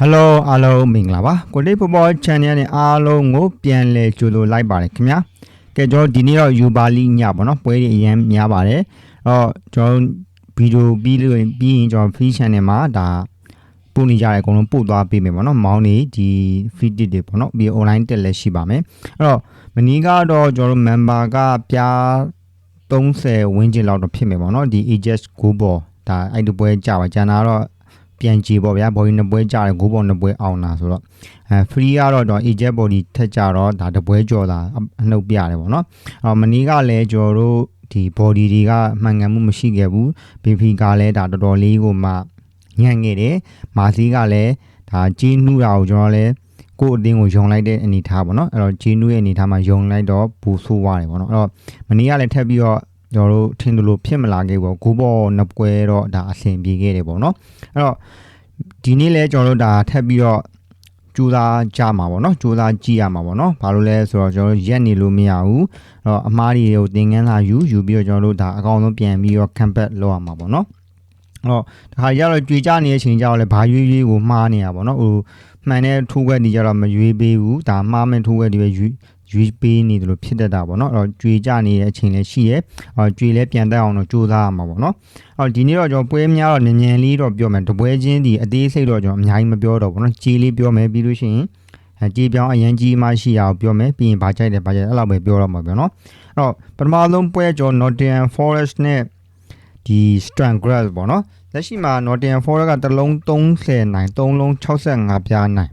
Hello အားလုံးမင်္ဂလာပါကိုလေးဖော်ဖော် channel နဲ့အားလုံးကိုပြန်လည်ကြိုဆိုလိုက်ပါတယ်ခင်ဗျာကဲကျွန်တော်ဒီနေ့တော့ယူပါလိညပေါ့နော်ပွဲတွေအရင်များပါတယ်အဲ့တော့ကျွန်တော်ဗီဒီယိုပြီးလို့ပြီးရင်ကျွန်တော် free channel မှာဒါပို့နေကြတယ်အကုန်လုံးပို့သွားပေးမယ်ပေါ့နော်မောင်းနေဒီ free tip တွေပေါ့နော်ပြီး online တက်လည်းရှိပါမယ်အဲ့တော့မနီကတော့ကျွန်တော်တို့ member ကပြား30ဝန်းကျင်လောက်တော့ဖြစ်မယ်ပေါ့နော်ဒီ ages go ball ဒါအဲ့ဒီပွဲကြာပါကျန်တာတော့ ပြန်ကြည့်ပေါ့ဗျာ body နှစ်ပွဲကြာတယ်ဂိုးပေါ်နှစ်ပွဲအောင်လာဆိုတော့အဲ free ကတော့တော့ eject body ထက်ကြတော့ဒါတစ်ပွဲကြော်တာအနှုတ်ပြတယ်ပေါ့နော်အော်မနီးကလည်းကျွန်တော်တို့ဒီ body တွေကမှန်ကန်မှုမရှိခဲ့ဘူး BP ကလည်းဒါတော်တော်လေးကိုမှညံ့ခဲ့တယ်မာစီကလည်းဒါကြီးနှူးတာကိုကျွန်တော်လည်းကိုယ့်အတင်းကိုယုံလိုက်တဲ့အနေထားပေါ့နော်အဲ့တော့ကြီးနှူးရဲ့အနေထားမှာယုံလိုက်တော့ဘူဆိုးသွားတယ်ပေါ့နော်အဲ့တော့မနီးကလည်းထပ်ပြီးတော့ ကျွန်တော်တို့ထင်တယ်လို့ဖြစ်မလာခဲ့ဘူးဂိုးပေါ်နှစ်ပွဲတော့ဒါအဆင်ပြေခဲ့တယ်ပေါ့နော်အဲ့တော့ဒီနေ့လဲကျွန်တော်တို့ဒါထပ်ပြီးတော့ကြိုးစားကြမှာပေါ့နော်ကြိုးစားကြည့်ရမှာပေါ့နော်ဘာလို့လဲဆိုတော့ကျွန်တော်တို့ရက်နေလို့မရဘူးအဲ့တော့အမားတွေကိုသင်ခန်းလာယူယူပြီးတော့ကျွန်တော်တို့ဒါအကောင်ဆုံးပြန်ပြီးတော့ campaign လုပ်ရမှာပေါ့နော်အဲ့တော့ဒါခါကျတော့ကြွေကြနေတဲ့အချိန်ကျတော့လဲဘာရွေးရွေးကိုမှားနေရပါပေါ့နော်ဟိုမှန်တဲ့ထိုးခွက်ဒီကျတော့မရွေးပေးဘူးဒါမှားမဲ့ထိုးခွက်ဒီပဲ ရွေးရွေးပေးနေတယ်လို့ဖြစ်တတ်တာပေါ့နော်အဲ့တော့ကြွေကြနေတဲ့အချိန်လည်းရှိရဲအော်ကြွေလည်းပြန်တက်အောင်တော့ကြိုးစားရမှာပေါ့နော်အော်ဒီနေ့တော့ကျွန်တော်ပွဲများတော့ညင်ညင်လေးတော့ပြောမယ်တပွဲချင်းဒီအသေးစိတ်တော့ကျွန်တော်အများကြီးမပြောတော့ဘူးနော်ကြေးလေးပြောမယ်ပြီးလို့ရှိရင်အဲကြေးပြောင်းအရင်ကြီးမှရှိရအောင်ပြောမယ်ပြီးရင်ဗာကြိုက်တယ်ဗာကြိုက်အဲ့လောက်ပဲပြောတော့မှာပြောနော်အဲ့တော့ပထမဆုံးပွဲကျွန်တော် Nottingham Forest နဲ့ဒီ Strand Grass ပေါ့နော်လက်ရှိမှာ Nottingham Forest ကတစ်လုံး30နိုင်3လုံး65ပြားနိုင်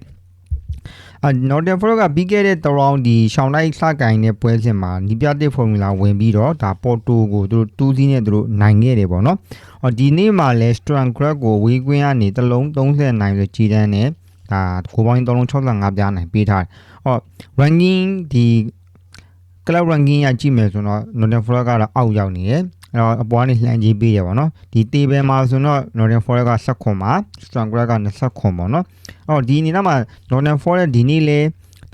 အာ Nottingham Forest ကပြီးခဲ့တဲ့ round ဒီရှောင်းလိုက်စကင်တဲ့ပွဲစဉ်မှာနီးပြတဲ့ formula ဝင်ပြီးတော့ဒါ Porto ကိုသူတို့2စီးနဲ့သူတို့နိုင်ခဲ့တယ်ပေါ့နော်။အော်ဒီနေ့မှာလဲ Strand Grab ကိုဝေးကွင်းကနေတစ်လုံး30နိုင်ဆိုကြီးတန်းနဲ့ဒါကိုပေါင်း3လုံး65ပြားနိုင်ပေးထားတယ်။အော် ranking ဒီ club ranking ကကြည့်မယ်ဆိုတော့ Nottingham Forest ကတော့အောက်ရောက်နေတယ်။ အဲ့တော့အပေါ်ကနေလှန်ကြည့်ပေးရပါတော့။ဒီ table မှာဆိုတော့ Nottingham Forest က16ခွန်မှာ Strand Grab က20ခွန်ပေါ့နော်။အော်ဒီအနေနဲ့မှာ Nottingham Forest ဒီနေ့လဲ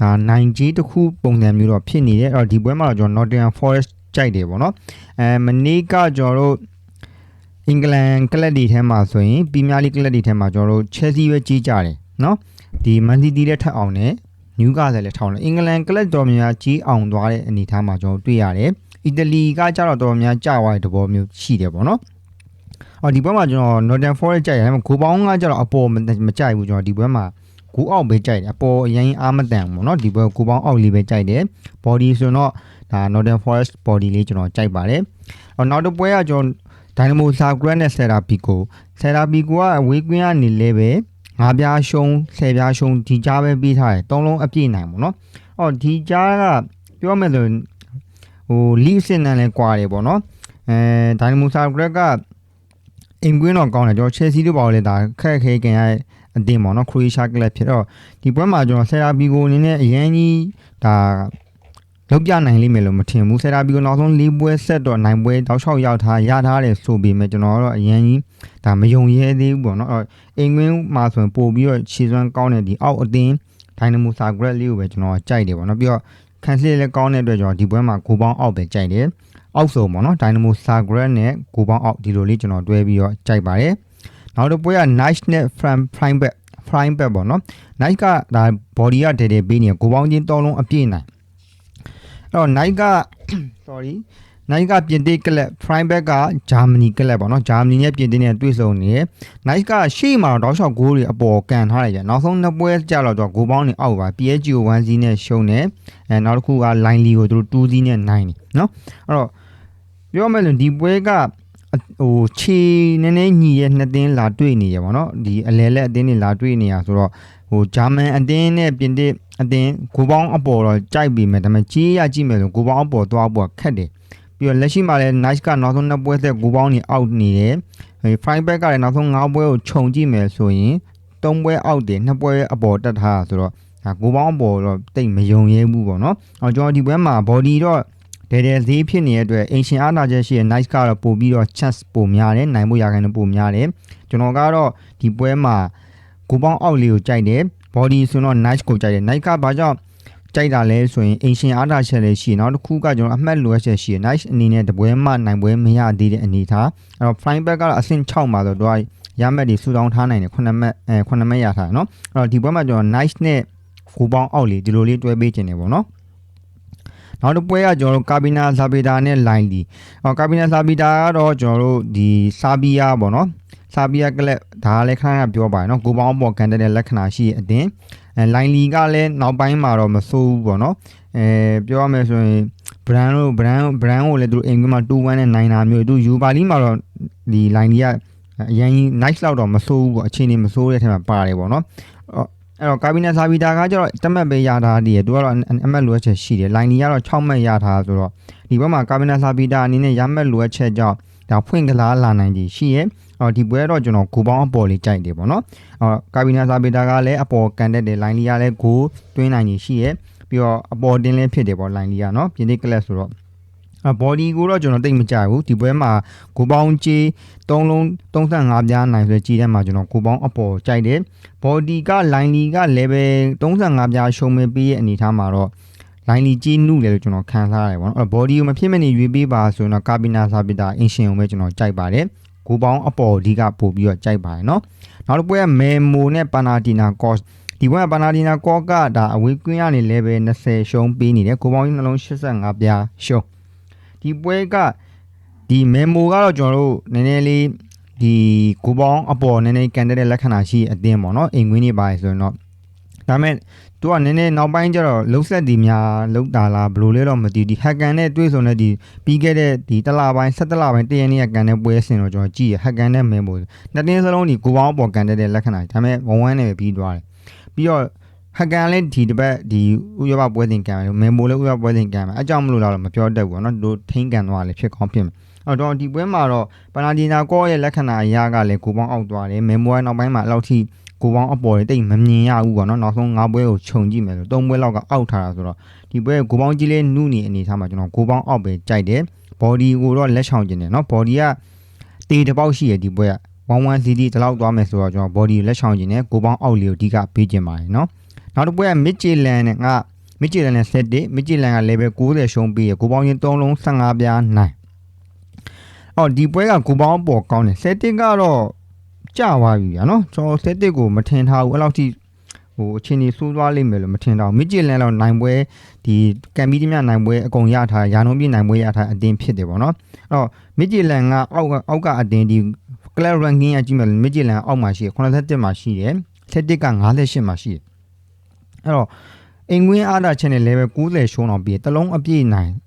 ဒါနိုင်ကြီးတစ်ခုပုံစံမျိုးတော့ဖြစ်နေတယ်အဲ့တော့ဒီပွဲမှာတော့ကျွန်တော် Nottingham Forest ကြိုက်တယ်ပေါ့နော်အဲမနေ့ကကျွန်တော်တို့အင်္ဂလန်ကလပ်တွေထဲမှာဆိုရင်ပီးမီးယားလိကလပ်တွေထဲမှာကျွန်တော်တို့ Chelsea ပဲကြီးကြတယ်နော်ဒီ Man City လည်းထပ်အောင်တယ်နယူကာဆယ်လည်းထောင်းတယ်အင်္ဂလန်ကလပ်တော်များကြီးအောင်သွားတဲ့အနေအထားမှာကျွန်တော်တွေ့ရတယ် အီတလီကကြတော့တော်တော်များကြာသွားတဲ့သဘောမျိုးရှိတယ်ပေါ့နော်အော်ဒီဘက်မှာကျွန်တော် Northern Forest ကြိုက်ရတယ်ဂိုပေါင်းကကြတော့အပေါ်မကြိုက်ဘူးကျွန်တော်ဒီဘက်မှာဂိုးအောက်ပဲကြိုက်တယ်အပေါ်အရင်အားမတန်ဘူးပေါ့နော်ဒီဘက်ဂိုပေါင်းအောက်လေးပဲကြိုက်တယ် body ဆိုတော့ဒါ Northern Forest body လေးကျွန်တော်ကြိုက်ပါတယ်အော်နောက်တစ်ပွဲကကျွန်တော် Dynamo Zagreb နဲ့ Celta Vigo Celta Vigo ကဝေးကွင်းကနေလဲပဲငါးပြားရှုံးဆယ်ပြားရှုံးဒီကြားပဲပေးထားတယ်သုံးလုံးအပြည့်နိုင်ပေါ့နော်အော်ဒီကြားကပြောရမယ်ဆိုရင် ဟို league စင်နန်လဲကွာတယ်ပေါ့နော်အဲ Dynamo Zagreb ကအင်ကွင်းတော့ကောင်းတယ်ကျွန်တော် Chelsea တို့ပါလဲဒါခက်ခဲခင်ရအတင်းပေါ့နော်ခရိုအေးရှားကလပ်ဖြစ်တော့ဒီပွဲမှာကျွန်တော်ဆယ်ရာဘီကိုအနေနဲ့အရင်ကြီးဒါလောက်ပြနိုင်လိမ့်မယ်လို့မထင်ဘူးဆယ်ရာဘီကိုနောက်ဆုံး၄ပွဲဆက်တော့နိုင်ပွဲတောက်လျှောက်ရောက်ထားရထားတယ်ဆိုပေမဲ့ကျွန်တော်ကတော့အရင်ကြီးဒါမယုံရဲသေးဘူးပေါ့နော်အိမ်ကွင်းမှာဆိုရင်ပို့ပြီးတော့ခြေစွမ်းကောင်းတဲ့ဒီအောက်အတင်းဒိုင်နမိုဆာဂရက်လေးကိုပဲကျွန်တော်ကြိုက်တယ်ပေါ့နော်ပြီးတော့ ခန်းစလေးလည်းကောင်းတဲ့အတွက်ကျွန်တော်ဒီပွဲမှာဂိုးပေါင်းအောက်ပဲကြိုက်တယ်အောက်ဆုံးပေါ့နော်ဒိုင်နမိုဆာဂရက်နဲ့ဂိုးပေါင်းအောက်ဒီလိုလေးကျွန်တော်တွဲပြီးတော့ကြိုက်ပါတယ်နောက်တစ်ပွဲက nice နဲ့ front prime back prime back ပေါ့နော် night ကဒါ body ကတဲတဲပေးနေကိုပေါင်းချင်းတောင်းလုံးအပြည့်နိုင်အဲ့တော့ night က sorry night ကပြင်သစ်ကလပ် prime back ကဂျာမနီကလပ်ပေါ့နော်ဂျာမနီနဲ့ပြင်သစ်နဲ့တွေ့ဆုံနေတယ် night ကရှေ့မှာတော့တောက်လျှောက်ဂိုးတွေအပေါ်ကန်ထားတယ်ကြာနောက်ဆုံးနှစ်ပွဲကြာတော့တော့ဂိုးပေါင်းတွေအောက်ပါ PSG ကို1စီးနဲ့ရှုံးတယ်အဲနောက်တစ်ခုက line လီကိုသူတို့2စီးနဲ့နိုင်တယ်နော်အဲ့တော့ပြောမယ်လို့ဒီပွဲကဟိုခြေနည်းနည်းညီရဲ့နှစ်သင်းလာတွေ့နေရပါတော့ဒီအလဲလက်အသင်းတွေလာတွေ့နေရဆိုတော့ဟိုဂျာမန်အသင်းနဲ့ပြင်သစ်အသင်းဂိုးပေါင်းအပေါ်တော့ကြိုက်ပြီမဲ့ဒါပေမဲ့ကြီးရကြည့်မယ်ဆိုဂိုးပေါင်းအပေါ်သွားဖို့ခက်တယ် ပြီးတော့လက်ရှိမှာလည်း nice ကနောက်ဆုံးနှစ်ပွဲသက်ဂိုးပေါင်းနေအောက်နေတယ်ဟို fine back ကလည်းနောက်ဆုံး၅ပွဲကိုခြုံကြည့်မယ်ဆိုရင်၃ပွဲအောက်တယ်နှစ်ပွဲအပေါ်တက်ထားဆိုတော့ဒါဂိုးပေါင်းအပေါ်တော့တိတ်မယုံရဲဘူးပေါ့နော်အော်ကျွန်တော်ဒီပွဲမှာ body တော့ဒဲဒဲဈေးဖြစ်နေတဲ့အတွက်အင်ရှင်အားနာချက်ရှိတဲ့ nice ကတော့ပို့ပြီးတော့ chance ပိုများတယ်နိုင်ဖို့ရခိုင်နှုန်းပိုများတယ်ကျွန်တော်ကတော့ဒီပွဲမှာကိုပေါင်းအောက်လေးကိုကြိုက်တယ် body ဆိုတော့ nice ကိုကြိုက်တယ် nice ကဘာကြောင့် ကြိုက်တာလဲဆိုရင်အင်ရှင်အားနာချက်လေးရှိနောက်တစ်ခုကကျွန်တော်အမှတ်လိုအပ်ချက်ရှိ nice အနေနဲ့တပွဲမှနိုင်ပွဲမရသေးတဲ့အနေထားအဲ့တော့ flying back ကတော့အဆင့်6မှာဆိုတော့ရမက်တွေဆူတောင်းထားနိုင်တယ်ခုနှစ်မက်အဲခုနှစ်မက်ရထားတယ်နော်အဲ့တော့ဒီဘက်မှာကျွန်တော် nice နဲ့ကိုပေါင်းအောက်လေးဒီလိုလေးတွဲပေးခြင်းတယ်ပေါ့နော်နောက်တစ်ပွဲကကျွန်တော်တို့ကာဘီနာဇာဘီတာနဲ့လိုင်းလီအော်ကာဘီနာဇာဘီတာကတော့ကျွန်တော်တို့ဒီဆာဘီယာပေါ့နော်ဆာဘီယာကလပ်ဒါကလည်းခဏခဏပြောပါရနော်ကိုပေါင်းပေါ်ကန်တဲ့လက္ခဏာရှိတဲ့အတင်အဲ လိုင်းလီကလည်းနောက်ပိုင်းမှာတော့မဆိုးဘူးပေါ့နော်အဲပြောရမယ်ဆိုရင် brand တို့ brand brand ကိုလည်းသူအိမ်ကမှာ2-1နဲ့နိုင်တာမျိုးသူယူပါလီမှာတော့ဒီ line ကြီးကအရင် nice လောက်တော့မဆိုးဘူးပေါ့အခြေအနေမဆိုးတဲ့ထဲမှာပါတယ်ပေါ့နော်အဲ့တော့ကာဘီနက်ဆာဗီတာကကျတော့တမက်ပဲရထားတည်ရသူကတော့အမက်လိုအပ်ချက်ရှိတယ် line ကြီးကတော့6မက်ရထားဆိုတော့ဒီဘက်မှာကာဘီနက်ဆာဗီတာအနေနဲ့ရမက်လိုအပ်ချက်ကြောင့်ဒါဖွင့်ကလားလာနိုင်ကြီးရှိရဲ့ အော်ဒီပွဲတော့ကျွန်တော်ကိုပေါင်းအပေါ်လေးကြိုက်တယ်ပေါ့နော်အော်ကာဘီနက်ဆာဗီတာကလည်းအပေါ်ကန်တက်တယ် line ကြီးကလည်းကိုတွင်းနိုင်ကြီးရှိရဲ့ပြီးတော့အပေါ်တင်းလည်းဖြစ်တယ်ပေါ့ line လေးကနော်ပြင်းတိကလပ်ဆိုတော့အ body ကိုတော့ကျွန်တော်တိတ်မကြိုက်ဘူးဒီပွဲမှာကိုပေါင်းကြီး3လုံး35ပြားနိုင်ဆိုကြီးထဲမှာကျွန်တော်ကိုပေါင်းအပေါ်ကြိုက်တယ် body က line လီက level 35ပြားရှုံးမပေးရဲ့အနေထားမှာတော့ line လီကြီးနုတယ်လို့ကျွန်တော်ခံစားရတယ်ပေါ့နော်အဲ့ body ကိုမဖြစ်မနေရွေးပေးပါဆိုရင်တော့ cabina sabita engine ကိုပဲကျွန်တော်ကြိုက်ပါတယ် ကိုပေါင်းအပေါ်ဒီကပို့ပြီးတော့ကြိုက်ပါတယ်နော်နောက်တစ်ပွဲက memo နဲ့ panatina cost ဒီဘက်ကပါနာဒီနာကောကဒါအဝေးကွင်းကနေ level 20ရှုံးပေးနေတယ်ကိုပေါင်းကြီးနှလုံး85ပြားရှုံးဒီပွဲကဒီ memo ကတော့ကျွန်တော်တို့နည်းနည်းလေးဒီကိုပေါင်းအပေါ်နည်းနည်းကန်တဲ့လက္ခဏာရှိအသင်းပေါ့နော်အိမ်ကွင်းနေပါဆိုရင်တော့ဒါမဲ့ သူကနည်းနည်းနောက်ပိုင်းကျတော့လှုပ်ဆက်ဒီများလှုပ်တာလားဘယ်လိုလဲတော့မသိဘူးဒီ hacker နဲ့တွေ့ဆုံတဲ့ဒီပြီးခဲ့တဲ့ဒီတစ်လပိုင်း17လပိုင်းတရနေ့ကကန်တဲ့ပွဲစဉ်တော့ကျွန်တော်ကြည့်ရ hacker နဲ့ memo နှစ်တင်းစလုံးဒီကိုပေါင်းအပေါ်ကန်တဲ့လက္ခဏာဒါမဲ့ဝန်ဝမ်းနဲ့ပြီးသွားတယ်ပြီးတော့ဟက်ကန်လည်းဒီတစ်ပတ်ဒီဥရောပပွဲစဉ်ကန်မယ်မေမိုလည်းဥရောပပွဲစဉ်ကန်မယ်အကြောင်းမလို့တော့မပြောတတ်ဘူးเนาะတို့ထိန်းကန်သွားတယ်ဖြစ်ကောင်းဖြစ်မယ်အဲ့တော့ဒီပွဲမှာတော့ပနာဒီနာကောရဲ့လက္ခဏာအရာကလည်းကိုပေါင်းအောက်သွားတယ်မေမိုကနောက်ပိုင်းမှာအဲ့လောက်ထိ ကိုပေါင်းအပေါ်တွေတိတ်မမြင်ရဘူးပေါ့နော်နောက်ဆုံး၅ပွဲကိုခြုံကြည့်မယ်ဆို၃ပွဲလောက်ကအောက်ထားတာဆိုတော့ဒီပွဲကိုပေါင်းကြီးလေးနုနေအနေထားမှာကျွန်တော်ကိုပေါင်းအောက်ပဲကြိုက်တယ် body ကိုတော့လက်ဆောင်ကျင်တယ်နော် body ကတေးတစ်ပေါက်ရှိရဒီပွဲက11 CD ဒီလောက်သွားမယ်ဆိုတော့ကျွန်တော် body လက်ဆောင်ကျင်တယ်ကိုပေါင်းအောက်လေးကိုအဓိကပေးကျင်ပါတယ်နော်နောက်တစ်ပွဲက Midtjylland နဲ့က Midtjylland နဲ့7 Midtjylland က level 90ရှုံးပေးရကိုပေါင်းချင်း3လုံး15ပြားနိုင်အော်ဒီပွဲကကိုပေါင်းပေါ်ကောင်းတယ်7ကတော့ ကြသွားပြီဗျာနော်ကျွန်တော် set 1ကိုမထင်ထားဘူးအဲ့လောက်ထိဟိုအချင်းကြီးစိုးသွားလိမ့်မယ်လို့မထင်တော့ mid challenge တော့နိုင်ပွဲဒီကံပြီးတမျှနိုင်ပွဲအကုန်ရထားရာနှုန်းပြည့်နိုင်ပွဲရထားအတင်းဖြစ်တယ်ပေါ့နော်အဲ့တော့ mid challenge ကအောက်ကအောက်ကအတင်းဒီ class ranking ကကြည့်မယ် mid challenge အောက်မှာရှိတယ်87မှာရှိတယ် set 1က58မှာရှိတယ်အဲ့တော့အိမ်ကွင်းအားတာချက်နဲ့ level 90ရှုံးတော့ပြီးတလုံးအပြည့်နိုင်အဲ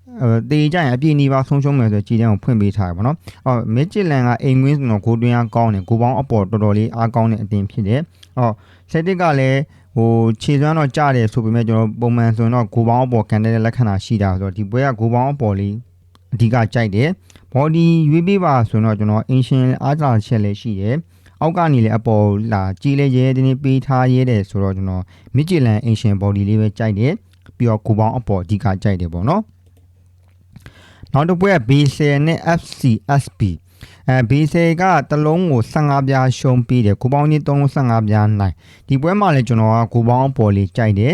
တေးကြရင်အပြည့်နီးပါးဆုံးရှုံးမယ်ဆိုကြည်တန်းကိုဖွင့်ပေးထားရပါတော့။အော်မစ်ချစ်လန်ကအိမ်ကွင်းဆိုတော့ဂိုတွင်းအားကောင်းတယ်ဂိုပေါင်းအပေါ်တော်တော်လေးအားကောင်းတဲ့အတင်ဖြစ်တယ်။အော်ဆက်တစ်ကလည်းဟိုခြေစွမ်းတော့ကြတယ်ဆိုပေမဲ့ကျွန်တော်ပုံမှန်ဆိုရင်တော့ဂိုပေါင်းအပေါ်ကန်တဲ့လက္ခဏာရှိတာဆိုတော့ဒီပွဲကဂိုပေါင်းအပေါ်လေးအဓိကကြိုက်တယ်။ body ရွေးပေးပါဆိုတော့ကျွန်တော် ancient အားသာချက်လည်းရှိတယ်။အောက်ကနေလည်းအပေါ်လာကြီးလဲရဲတင်းပေးထားရဲတယ်ဆိုတော့ကျွန်တော် Michelin Ancient Body လေးပဲကြိုက်တယ်ပြီးတော့ကိုပေါင်းအပေါ်အဓိကကြိုက်တယ်ပေါ့နော် နောက်တစ်ပွဲက B10 နဲ့ FCSB အဲ B10 ကတလုံးကို15ပြားရှုံးပြီးတယ်ကိုပေါင်းကြီး3လုံး15ပြားနိုင်ဒီပွဲမှာလည်းကျွန်တော်ကကိုပေါင်းအပေါ်လေးကြိုက်တယ်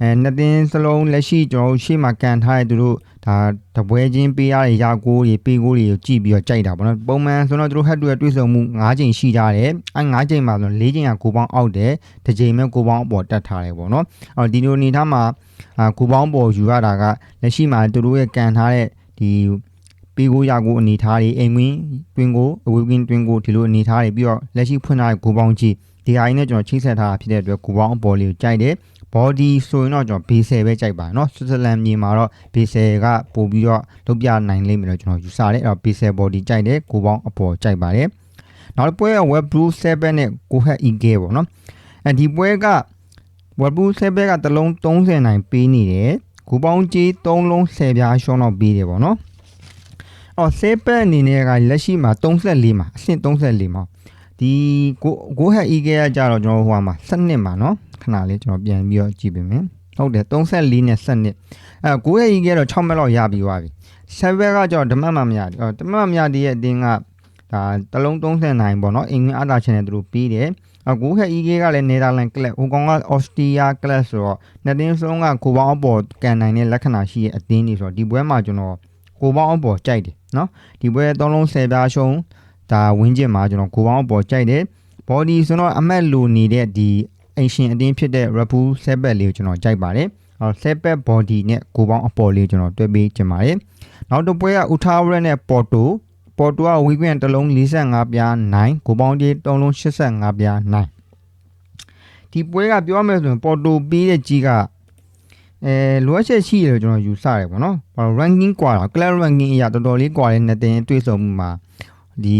အဲနှစ်တင်းစလုံးလက်ရှိကျွန်တော်ရှေ့မှာကန်ထားတဲ့သူတို့ဒါတပွဲချင်းပေးရတဲ့ရာကိုတွေပေးကိုတွေကိုကြည့်ပြီးတော့ကြိုက်တာပေါ့နော်ပုံမှန်ဆိုတော့သူတို့ဟက်တူရဲ့တွေ့ဆုံမှု9ချိန်ရှိကြတယ်အဲ9ချိန်မှာဆို4ချိန်ကကိုပေါင်းအောက်တယ်တစ်ချိန်မဲ့ကိုပေါင်းအပေါ်တက်ထားတယ်ပေါ့နော်အော်ဒီလိုအနေထားမှာအာကိုပေါင်းပေါ်ယူရတာကလက်ရှိမှာသူတို့ရဲ့ကန်ထားတဲ့ ဒီပေးကိုရကိုအနေထားတွေအိမ်ဝင်းတွင်ကိုအဝေးကင်းတွင်ကိုဒီလိုအနေထားတွေပြီးတော့လက်ရှိဖွင့်ထားတဲ့ကိုပေါင်းကြီးဒီဟာကြီးနဲ့ကျွန်တော်ချိတ်ဆက်ထားတာဖြစ်တဲ့အတွက်ကိုပေါင်းအပေါ်လေးကိုကြိုက်တယ် body ဆိုရင်တော့ကျွန်တော် base ပဲကြိုက်ပါเนาะ Switzerland မြေမှာတော့ base ကပို့ပြီးတော့လုပ်ပြနိုင်လိမ့်မယ်လို့ကျွန်တော်ယူဆတယ်အဲ့တော့ base body ကြိုက်တယ်ကိုပေါင်းအပေါ်ကြိုက်ပါတယ်နောက်တစ်ပွဲက web blue 7နဲ့ကိုဟက် eg ပေါ့เนาะအဲဒီပွဲက web blue 7ကတလုံး30နိုင်ပေးနေတယ် ဂူပေါင်းကြီး3လုံး10ပြားရှောင်းတော့ပေးတယ်ပေါ့နော်အော်ဆေးပက်အနေနဲ့ကလက်ရှိမှာ34မှာအဆင့်34မှာဒီကိုကိုဟက်အီကဲကကြတော့ကျွန်တော်ဟိုမှာ7မှာနော်ခဏလေးကျွန်တော်ပြန်ပြီးတော့ကြည့်ပေးမယ်ဟုတ်တယ်34နဲ့7အဲကိုဟက်အီကဲတော့6မက်လောက်ရပြီးသွားပြီဆက်ဘက်ကကြောင့်ဓမတ်မမရအော်ဓမတ်မမရရဲ့အတင်းကဒါတလုံး30နိုင်ပေါ့နော်အင်္ဂလန်အတာချန်နယ်သူတို့ပြီးတယ် အကူဟက် EK ကလည်း Netherlands club ဟိုကောင်က Austria club ဆိုတော့နှစ်တင်းဆုံးကကိုပေါင်းအပေါ်ကန်နိုင်တဲ့လက္ခဏာရှိတဲ့အတင်းတွေဆိုတော့ဒီပွဲမှာကျွန်တော်ကိုပေါင်းအပေါ်ကြိုက်တယ်နော်ဒီပွဲ3လုံး10ပြားရှုံးဒါဝင်းကျင်မှာကျွန်တော်ကိုပေါင်းအပေါ်ကြိုက်တယ် body ဆိုတော့အမက်လိုနေတဲ့ဒီအင်ရှင်အတင်းဖြစ်တဲ့ rapu set back လေးကိုကျွန်တော်ကြိုက်ပါတယ်အော် set back body နဲ့ကိုပေါင်းအပေါ်လေးကိုကျွန်တော်တွဲပေးချင်ပါတယ်နောက်တစ်ပွဲက Utawara နဲ့ Porto ပေါ်တွားဝီကွင်တစ်လုံး45ပြား9ကိုပေါင်းကြီး3လုံး85ပြား9ဒီပွဲကပြောမယ်ဆိုရင်ပေါ်တိုပေးတဲ့ကြီးကအဲလိုအပ်ချက်ရှိတယ်လို့ကျွန်တော်ယူဆတယ်ပေါ့နော်ဘာလို့ ranking ကွာတာ club ranking အရာတော်တော်လေးကွာတဲ့နှစ်တင်တွေ့ဆုံမှုမှာဒီ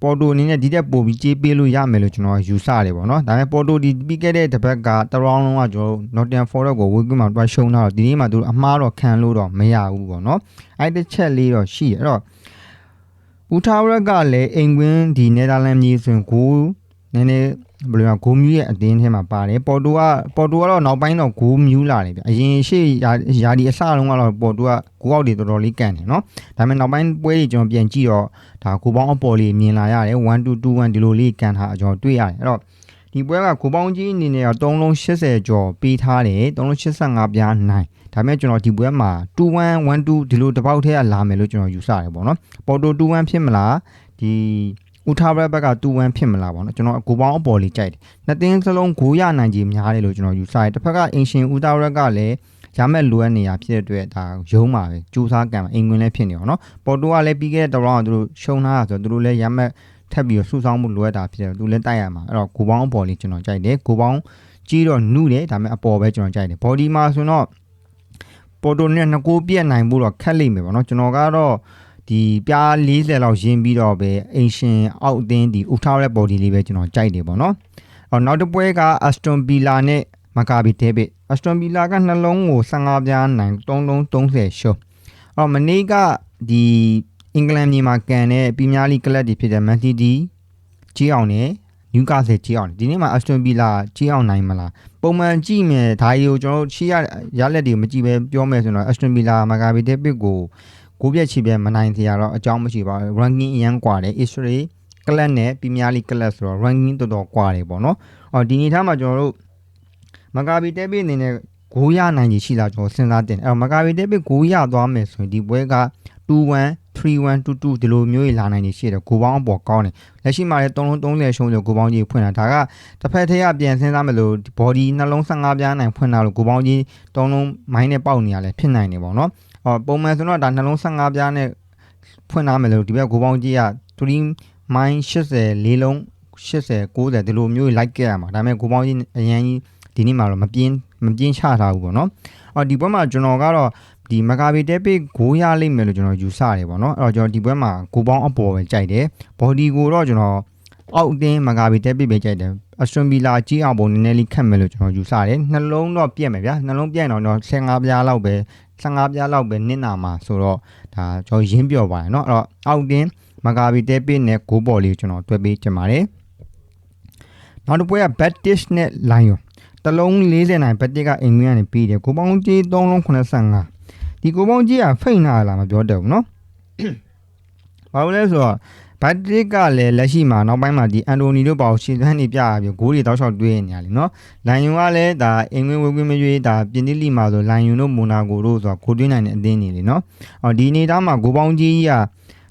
ပေါ်တိုအနေနဲ့ဒီတက်ပို့ပြီးကြေးပေးလို့ရမယ်လို့ကျွန်တော်ယူဆတယ်ပေါ့နော်ဒါပေမဲ့ပေါ်တိုဒီပြီးခဲ့တဲ့တစ်ပတ်ကတရောင်းလုံးကကျွန်တော် Northern Forest ကိုဝေကွင်းမှာတွားရှုံးတာတော့ဒီနေ့မှသူအမှားတော့ခံလို့တော့မရဘူးပေါ့နော်အဲ့တစ်ချက်လေးတော့ရှိတယ်အဲ့တော့ ဦးထားရက်ကလည်းအိမ်ကွင်းဒီနယ်သာလန်မြေဆိုရင်ကိုနည်းနည်းဘယ်လိုလဲဂိုးမြူးရဲ့အတင်းထဲမှာပါတယ်ပေါ်တိုကပေါ်တိုကတော့နောက်ပိုင်းတော့ဂိုးမြူးလာတယ်ဗျအရင်ရှေ့ယာဒီအစလုံးကတော့ပေါ်တိုကဂိုးအောက်တွေတော်တော်လေးကန်တယ်နော်ဒါပေမဲ့နောက်ပိုင်းပွဲတွေကျွန်တော်ပြန်ကြည့်တော့ဒါကိုပေါင်းအပေါ်လေးမြင်လာရတယ်1 2 2 1ဒီလိုလေးကန်ထားအကျွန်တော်တွေ့ရတယ်အဲ့တော့ ဒီပွဲကကိုပေါင်းကြီးအနေနဲ့တော့3လုံး80ကျော်ပေးထားတယ်3လုံး85ပြား9ဒါပေမဲ့ကျွန်တော်ဒီပွဲမှာ21 12ဒီလိုတစ်ပေါက်ထဲကလာမယ်လို့ကျွန်တော်ယူဆတယ်ပေါ့နော်ပေါ်တို21ဖြစ်မလားဒီဥထားဘက်ဘက်က21ဖြစ်မလားပေါ့နော်ကျွန်တော်ကိုပေါင်းအပေါ်လေးကြိုက်တယ်နှစ်သင်းစလုံးဂိုးရနိုင်ကြီးများတယ်လို့ကျွန်တော်ယူဆတယ်တစ်ဖက်ကအင်ရှင်ဥထားဘက်ကလည်းရမဲ့လိုအပ်နေရဖြစ်တဲ့အတွက်ဒါရုံးပါပဲစူးစမ်းကံအင်္ဂွင်းလည်းဖြစ်နေအောင်နော်ပေါ်တိုကလည်းပြီးခဲ့တဲ့တရောင်းကသူတို့ရှုံထားတာဆိုတော့သူတို့လည်းရမဲ့ ထပ်ပြီးတော့စူးစမ်းမှုလိုအပ်တာဖြစ်တယ်သူလည်းတိုက်ရမှာအဲ့တော့ကိုပေါင်းအပေါ်လေးကျွန်တော်ကြိုက်တယ်ကိုပေါင်းကြီးတော့နုတယ်ဒါပေမဲ့အပေါ်ပဲကျွန်တော်ကြိုက်တယ် body မှာဆိုတော့ပေါ်တိုနဲ့ငကိုပြက်နိုင်ဖို့တော့ခက်လိမ့်မယ်ပေါ့နော်ကျွန်တော်ကတော့ဒီပြား40လောက်ရင်းပြီးတော့ပဲအင်ရှင်အောက်အသင်းဒီဥထားတဲ့ body လေးပဲကျွန်တော်ကြိုက်တယ်ပေါ့နော်အော်နောက်တစ်ပွဲက Aston Villa နဲ့မကာဘီဒေးဗစ် Aston Villa ကနှလုံးကို15ပြားနိုင်3လုံး30ရှုံးအော်မနေ့ကဒီ အင်္ဂလန်မြေမှာကန်တဲ့ပီးမီးယားလိကလပ်တွေဖြစ်တဲ့ Man City ကြီးအောင်နဲ့နျူကာဆယ်ကြီးအောင်ဒီနေ့မှာ Aston Villa ကြီးအောင်နိုင်မလားပုံမှန်ကြည့်မယ်ဒါရီကိုကျွန်တော်တို့ချီရရလက်တွေမကြည့်ပဲပြောမယ်ဆိုတော့ Aston Villa မကာဘီဒေးဗစ်ကိုကိုပြက်ချီပဲမနိုင်စရာတော့အကြောင်းမရှိပါဘူး ranking အရန်กว่าတယ် Israel ကလပ်နဲ့ပီးမီးယားလိကလပ်ဆိုတော့ ranking တော်တော်กว่าတယ်ပေါ့နော်အော်ဒီနေ့ထားမှာကျွန်တော်တို့မကာဘီဒေးဗစ်အနေနဲ့ဂိုးရနိုင်ကြီးရှိလားကျွန်တော်စဉ်းစားတင်အဲ့တော့မကာဘီဒေးဗစ်ဂိုးရသွားမယ်ဆိုရင်ဒီပွဲက 2-1 3-1 2-2ဒီလိုမျိုးကြီးလာနိုင်နေရှိတယ်ကိုပေါင်းအပေါ်ကောင်းတယ်လက်ရှိမှာလည်း3လုံး30ရှုံးလို့ကိုပေါင်းကြီးဖွင့်တာဒါကတစ်ဖက်ထဲကပြန်စဉ်းစားမလို့ body နှလုံး15ပြားနိုင်ဖွင့်တာလို့ကိုပေါင်းကြီး3လုံးမိုင်းနဲ့ပေါက်နေရလဲဖြစ်နိုင်တယ်ပေါ့နော်ဟောပုံမှန်ဆိုတော့ဒါနှလုံး15ပြားနဲ့ဖွင့်ထားမယ်လို့ဒီဘက်ကိုပေါင်းကြီးက3မိုင်း80လေးလုံး80 90ဒီလိုမျိုးလိုက်ခဲ့ရမှာဒါပေမဲ့ကိုပေါင်းကြီးအရင်ကြီးဒီနေ့မှာတော့မပြင်းမပြင်းချထားဘူးပေါ့နော်အော်ဒီဘက်မှာကျွန်တော်ကတော့ ဒီမကာဘီတက်ပစ်ဂိုးရလိမ့်မယ်လို့ကျွန်တော်ယူဆတယ်ပေါ့နော်အဲ့တော့ကျွန်တော်ဒီဘက်မှာဂိုးပေါင်းအပေါ်ပဲကြိုက်တယ်ဘော်ဒီကိုတော့ကျွန်တော်အောက်အတင်းမကာဘီတက်ပစ်ပဲကြိုက်တယ်အစတွန်ဗီလာကြီးအောင်ပုံနည်းနည်းလေးခတ်မယ်လို့ကျွန်တော်ယူဆတယ်နှလုံးတော့ပြက်မယ်ဗျာနှလုံးပြက်တော့တော့15ပြားလောက်ပဲ15ပြားလောက်ပဲနစ်နာမှာဆိုတော့ဒါကျွန်တော်ရင်းပြော့ပါတယ်เนาะအဲ့တော့အောက်တင်းမကာဘီတက်ပစ်နဲ့ဂိုးဘော်လေးကျွန်တော်တွဲပေးချင်ပါတယ်နောက်တစ်ပွဲက Batish နဲ့ Lion တလုံး40နိုင်ဘက်တစ်ကအင်္ဂလန်ကနေပြီးတယ်ကိုပေါင်းကြီး3လုံး85 ဒီကိုပေါင်းကြီးကဖိတ်နာလာမပြောတတ်ဘူးနော်ဘာလို့လဲဆိုတော့ဘတ်တစ်ကလည်းလက်ရှိမှာနောက်ပိုင်းမှာဒီအန်တိုနီတို့ပေါ့ရှင်သန်းနေပြရပြီးဂိုးတွေတောက်လျှောက်တွေးနေရလीနော်လိုင်ယွန်ကလည်းဒါအင်္ဂလန်ဝေကွင်းမရွေးဒါပြင်သစ်လီမှာဆိုလိုင်ယွန်တို့မိုနာကိုတို့ဆိုတာဂိုးတွင်းနိုင်တဲ့အသင်းတွေလीနော်အော်ဒီနေသားမှာဂိုးပေါင်းကြီးကြီးက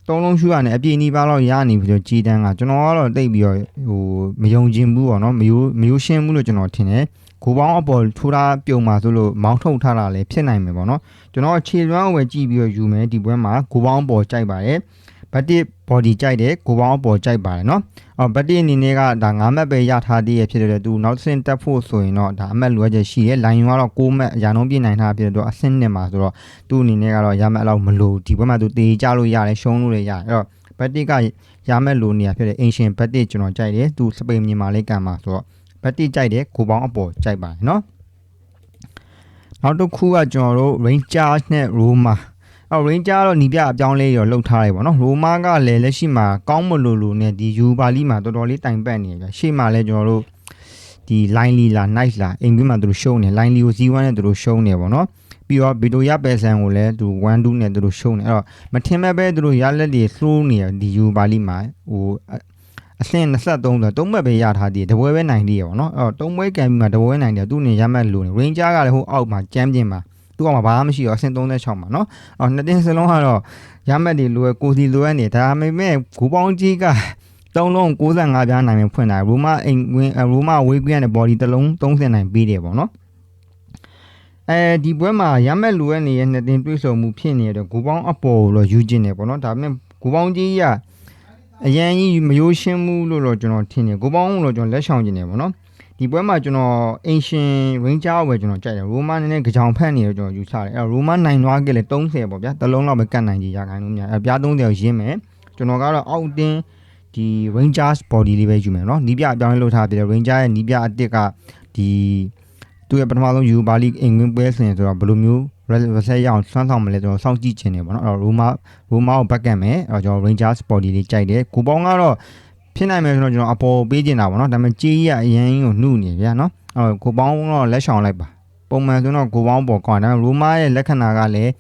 သုံးလုံးရှူရနဲ့အပြည့်နီးပါးလောက်ရနေပြီးတော့ကြီးတန်းကကျွန်တော်ကတော့တိတ်ပြီးတော့ဟိုမယုံကျင်ဘူးပေါ့နော်မယိုးမယိုးရှင်းဘူးလို့ကျွန်တော်ထင်တယ် ကိုပေါင်းအပေါ်ထိုးထားပြုံမှာဆိုလို့မောင်းထုတ်ထားတာလည်းဖြစ်နိုင်မယ်ပေါ့နော်ကျွန်တော်ခြေလွမ်းဝယ်ကြည့်ပြီးတော့ယူမယ်ဒီပွဲမှာကိုပေါင်းအပေါ်ကြိုက်ပါတယ်ဘတ်တစ် body ကြိုက်တယ်ကိုပေါင်းအပေါ်ကြိုက်ပါတယ်နော်အော်ဘတ်တစ်အနေနဲ့ကဒါ9မက်ပဲရထားသေးရဖြစ်တဲ့သူနောက်ဆင့်တက်ဖို့ဆိုရင်တော့ဒါအမက်လိုအပ်ချက်ရှိတယ်လိုင်ယွန်ကတော့6မက်အရာလုံးပြည့်နိုင်ထားဖြစ်တဲ့တော့အဆင့်နှစ်မှာဆိုတော့သူ့အနေနဲ့ကတော့ရမက်အလောက်မလို့ဒီဘက်မှာသူတေးကြလို့ရတယ်ရှုံးလို့လည်းရတယ်အဲ့တော့ဘတ်တစ်ကရမက်လိုနေရဖြစ်တဲ့အင်ရှင်ဘတ်တစ်ကျွန်တော်ကြိုက်တယ်သူစပိန်မြန်မာလေးကန်မှာဆိုတော့ ဘတ်တိကြိုက်တယ်ကိုပေါင်းအပေါ်ကြိုက်ပါတယ်နော်နောက်တစ်ခုကကျွန်တော်တို့ Rangers နဲ့ Roma အော် Ranger တော့ညီပြအပြောင်းလဲရောလှုပ်ထားတယ်ပေါ့နော် Roma ကလည်းလက်ရှိမှာကောင်းမလို့လို့နဲ့ဒီ Europa League မှာတော်တော်လေးတိုင်ပတ်နေကြရှေ့မှာလည်းကျွန်တော်တို့ဒီ line လီလာ nice လာအင်္ဂလိပ်မှာသူတို့ရှုံးနေ line လီကို Z1 နဲ့သူတို့ရှုံးနေပေါ့နော်ပြီးတော့ဗီတိုရပယ်ဆန်ကိုလည်းသူ1 2နဲ့သူတို့ရှုံးနေအဲ့တော့မထင်မဲ့ပဲသူတို့ရလက်တွေ slow နေဒီ Europa League မှာဟို အဆင့်23ဆိုတော့သုံးဘက်ပဲရထားသေးတယ်တပွဲပဲနိုင်သေးရပါတော့အဲ့တော့သုံးပွဲကန်ပြီးမှတပွဲနိုင်တယ်သူနေရမှတ်လို့နေ Ranger ကလည်းဟိုအောက်မှာချမ်းပြင်းမှာသူ့အောက်မှာဘာမှမရှိတော့အဆင့်36မှာနော်အော်နှစ်တင်းစလုံးကတော့ရမှတ်တွေလိုရကိုစီလိုရနေဒါပေမဲ့ဂူပေါင်းကြီးကသုံးလုံး65ပြားနိုင်မယ်ဖွင့်တာရိုမာအိမ်ဝင်ရိုမာဝေးကွင်းတဲ့ body တစ်လုံး30နိုင်ပေးတယ်ပေါ့နော်အဲဒီပွဲမှာရမက်လူရဲ့နေရဲ့နှစ်တင်တွေးဆုံမှုဖြစ်နေတဲ့ဂူပေါင်းအပေါ်ကိုတော့ယူကျင်တယ်ပေါ့နော်ဒါပေမဲ့ဂူပေါင်းကြီးက အရန်ကြီးမယိုးရှင်းမှုလို့တော့ကျွန်တော်ထင်တယ်ဂူပေါင်းလို့ကျွန်တော်လက်ဆောင်ကျင်တယ်ပေါ့နော်ဒီပွဲမှာကျွန်တော်အင်ရှင်ရင်းချားပဲကျွန်တော်ကြိုက်တယ်ရိုမာနည်းနည်းကြောင်ဖက်နေတော့ကျွန်တော်ယူဆတယ်အဲ့တော့ရိုမာနိုင်သွားခဲ့လေ30ပေါ့ဗျာတစ်လုံးလောက်ပဲကတ်နိုင်ကြရခိုင်လို့များအပြား30ကိုရင်းမယ်ကျွန်တော်ကတော့အောက်တင်းဒီ Rangers body လေးပဲယူမယ်เนาะနီးပြအပြောင်းလဲလုပ်ထားတယ် Ranger ရဲ့နီးပြအစ်စ်ကဒီသူရဲ့ပထမဆုံး Europa League အင်္ဂလန်ပွဲစဉ်ဆိုတော့ဘယ်လိုမျိုး reset ရအောင်ဆွမ်းဆောင်မလဲကျွန်တော်စောင့်ကြည့်ခြင်းနေပေါ့နော်အဲ့တော့ Roma Roma ကိုဘက်ကတ်မယ်အဲ့တော့ကျွန်တော် Rangers body လေးကြိုက်တယ်ကိုပေါင်းကတော့ဖြစ်နိုင်မယ်ဆိုတော့ကျွန်တော်အပေါ်ပေးခြင်းတာပေါ့နော်ဒါပေမဲ့ကြေးရအရင်ကိုနှုတ်နေဗျာနော်အဲ့တော့ကိုပေါင်းတော့လက်ဆောင်လိုက်ပါပုံမှန်ဆိုတော့ကိုပေါင်းပေါ်ကောင်းတယ်ဒါပေမဲ့ Roma ရဲ့လက္ခဏာကလည်း